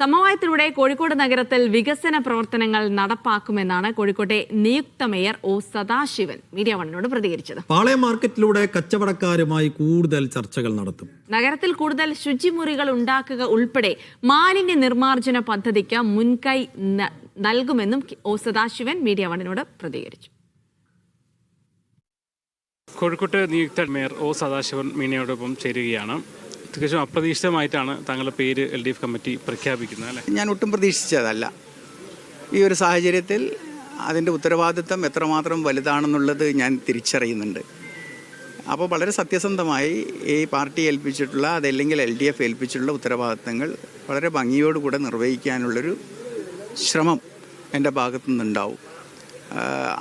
സമവായത്തിലൂടെ കോഴിക്കോട് നഗരത്തിൽ വികസന പ്രവർത്തനങ്ങൾ നടപ്പാക്കുമെന്നാണ് കോഴിക്കോട്ടെ നിയുക്ത മേയർ ഒ സദാശിവൻ മീഡിയ വണ്ണിനോട് പ്രതികരിച്ചത്. പാളയം മാർക്കറ്റിലൂടെ കച്ചവടക്കാരുമായി കൂടുതൽ ചർച്ചകൾ നടത്തും. നഗരത്തിൽ കൂടുതൽ ശുചിമുറികൾ ഉണ്ടാക്കുക ഉൾപ്പെടെ മാലിന്യ നിർമ്മാർജന പദ്ധതിക്ക് മുൻകൈ നൽകുമെന്നും ഒ സദാശിവൻ മീഡിയ വണ്ണിനോട് പ്രതികരിച്ചു. കോഴിക്കോട്ട് നിയുക്ത മേയർ ഒ സദാശിവൻ മീനയോടൊപ്പം ചേരുകയാണ്. തികച്ചും അപ്രതീക്ഷിതമായിട്ടാണ് താങ്കളുടെ പേര് എൽ ഡി എഫ് കമ്മിറ്റി പ്രഖ്യാപിക്കുന്നത് അല്ലേ? ഞാൻ ഒട്ടും പ്രതീക്ഷിച്ചതല്ല. ഈ ഒരു സാഹചര്യത്തിൽ അതിന്റെ ഉത്തരവാദിത്തം എത്രമാത്രം വലുതാണെന്നുള്ളത് ഞാൻ തിരിച്ചറിയുന്നുണ്ട്. അപ്പോൾ വളരെ സത്യസന്ധമായി ഈ പാർട്ടി ഏൽപ്പിച്ചിട്ടുള്ള അതല്ലെങ്കിൽ എൽ ഡി എഫ് ഏൽപ്പിച്ചിട്ടുള്ള ഉത്തരവാദിത്തങ്ങൾ വളരെ ഭംഗിയോടുകൂടെ നിർവഹിക്കാനുള്ളൊരു ശ്രമം എന്റെ ഭാഗത്തു നിന്നുണ്ടാവും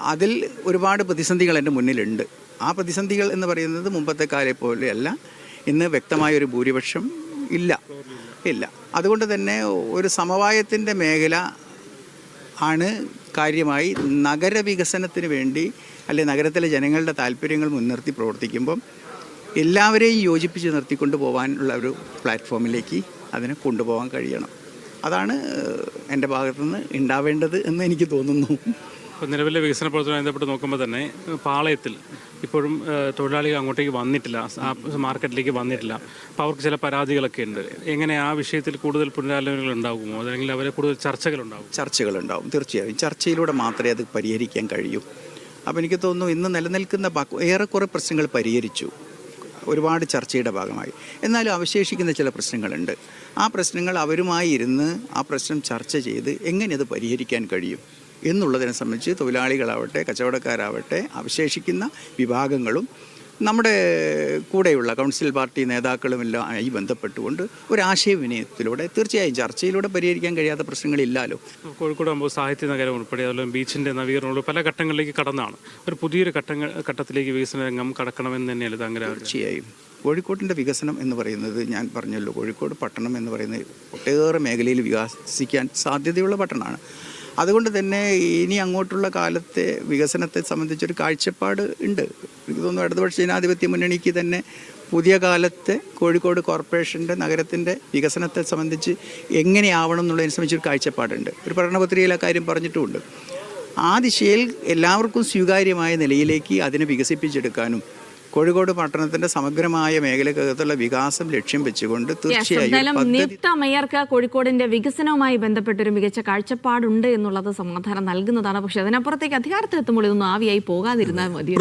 അതിൽ ഒരുപാട് പ്രതിസന്ധികൾ എന്റെ മുന്നിലുണ്ട്. ആ പ്രതിസന്ധികൾ എന്ന് പറയുന്നത് മുമ്പത്തെ കാലെ പോലെയല്ല ഇന്ന് വ്യക്തമായ ഒരു ഭൂരിപക്ഷം ഇല്ല. ഇല്ല. അതുകൊണ്ട് തന്നെ ഒരു സമവായത്തിന്റെ മേഖല ആണ് കാര്യമായി നഗരവികസനത്തിന് വേണ്ടി അല്ലെ നഗരത്തിലെ ജനങ്ങളുടെ താല്പര്യങ്ങൾ മുൻനിർത്തി പ്രവർത്തിക്കുമ്പം എല്ലാവരെയും യോജിപ്പിച്ച് നിർത്തിക്കൊണ്ട് പോകാനുള്ള ഒരു പ്ലാറ്റ്ഫോമിലേക്ക് അതിനെ കൊണ്ടുപോകാൻ കഴിയണം. അതാണ് എന്റെ ഭാഗത്തുനിന്ന് ഉണ്ടാവേണ്ടത് എന്ന് എനിക്ക് തോന്നുന്നു. നിലവിലെ വികസന പ്രവർത്തനവുമായി ബന്ധപ്പെട്ട് നോക്കുമ്പോൾ തന്നെ പാളയത്തിൽ ഇപ്പോഴും തൊഴിലാളികൾ അങ്ങോട്ടേക്ക് വന്നിട്ടില്ല. മാർക്കറ്റിലേക്ക് വന്നിട്ടില്ല. അപ്പോൾ അവർക്ക് ചില പരാതികളൊക്കെ ഉണ്ട്. എങ്ങനെ ആ വിഷയത്തിൽ കൂടുതൽ പുനരാലോചനകൾ ഉണ്ടാകുമോ? അല്ലെങ്കിൽ അവരെ കൂടുതൽ ചർച്ചകളുണ്ടാകും. ചർച്ചകളുണ്ടാവും തീർച്ചയായും. ചർച്ചയിലൂടെ മാത്രമേ അത് പരിഹരിക്കാൻ കഴിയൂ. അപ്പോൾ എനിക്ക് തോന്നുന്നു ഇന്ന് നിലനിൽക്കുന്ന ഏറെക്കുറെ പ്രശ്നങ്ങൾ പരിഹരിച്ചു. ഒരുപാട് ചർച്ചയുടെ ഭാഗമായി. എന്നാലും അവശേഷിക്കുന്ന ചില പ്രശ്നങ്ങളുണ്ട്. ആ പ്രശ്നങ്ങൾ അവരുമായി ഇരുന്ന് ആ പ്രശ്നം ചർച്ച ചെയ്ത് എങ്ങനെ അത് പരിഹരിക്കാൻ കഴിയും? എന്നുള്ളതിനെ സംബന്ധിച്ച് തൊഴിലാളികളാവട്ടെ കച്ചവടക്കാരാവട്ടെ അവശേഷിക്കുന്ന വിഭാഗങ്ങളും നമ്മുടെ കൂടെയുള്ള കൗൺസിൽ പാർട്ടി നേതാക്കളുമെല്ലാം ആയി ബന്ധപ്പെട്ടുകൊണ്ട് ഒരു ആശയവിനിമയത്തിലൂടെ തീർച്ചയായും ചർച്ചയിലൂടെ പരിഹരിക്കാൻ കഴിയാത്ത പ്രശ്നങ്ങളില്ലല്ലോ കോഴിക്കോട് ആകുമ്പോൾ സാഹിത്യ നഗരം ഉൾപ്പെടെ അതുപോലെ ബീച്ചിന്റെ നവീകരണം പല ഘട്ടങ്ങളിലേക്ക് കടന്നാണ്. ഒരു പുതിയൊരു ഘട്ടങ്ങൾ ഘട്ടത്തിലേക്ക് വികസന രംഗം കടക്കണമെന്ന് തന്നെയല്ലേ താങ്കൾ തീർച്ചയായും. കോഴിക്കോട്ടിന്റെ വികസനം എന്ന് പറയുന്നത് ഞാൻ പറഞ്ഞല്ലോ കോഴിക്കോട് പട്ടണം എന്ന് പറയുന്നത് ഒട്ടേറെ മേഖലയിൽ വികസിക്കാൻ സാധ്യതയുള്ള പട്ടണമാണ്. അതുകൊണ്ട് തന്നെ ഇനി അങ്ങോട്ടുള്ള കാലത്തെ വികസനത്തെ സംബന്ധിച്ചൊരു കാഴ്ചപ്പാട് ഉണ്ട്. എനിക്ക് തോന്നുന്നു ഇടതുപക്ഷ ജനാധിപത്യ മുന്നണിക്ക് തന്നെ പുതിയ കാലത്തെ കോഴിക്കോട് കോർപ്പറേഷന്റെ നഗരത്തിന്റെ വികസനത്തെ സംബന്ധിച്ച് എങ്ങനെയാവണം എന്നുള്ളതിനെ സംബന്ധിച്ചൊരു കാഴ്ചപ്പാടുണ്ട്. ഒരു പഠനപത്രികയിൽ ആ കാര്യം പറഞ്ഞിട്ടുമുണ്ട്. ആ ദിശയിൽ എല്ലാവർക്കും സ്വീകാര്യമായ നിലയിലേക്ക് അതിനെ വികസിപ്പിച്ചെടുക്കാനും കോഴിക്കോട് പട്ടണത്തിന്റെ സമഗ്രമായ മേഖലക്കകത്തുള്ള വികാസം ലക്ഷ്യം വെച്ചുകൊണ്ട് തീർച്ചയായും നിയുക്ത മേയർക്ക് കോഴിക്കോടിന്റെ വികസനവുമായി ബന്ധപ്പെട്ടൊരു മികച്ച കാഴ്ചപ്പാടുണ്ട് എന്നുള്ളത് സമാധാനം നൽകുന്നതാണ്. പക്ഷെ അതിനപ്പുറത്തേക്ക് അധികാരത്തിലെത്തുമ്പോൾ ഇതൊന്നും ആവിയായി പോകാതിരുന്നാൽ മതി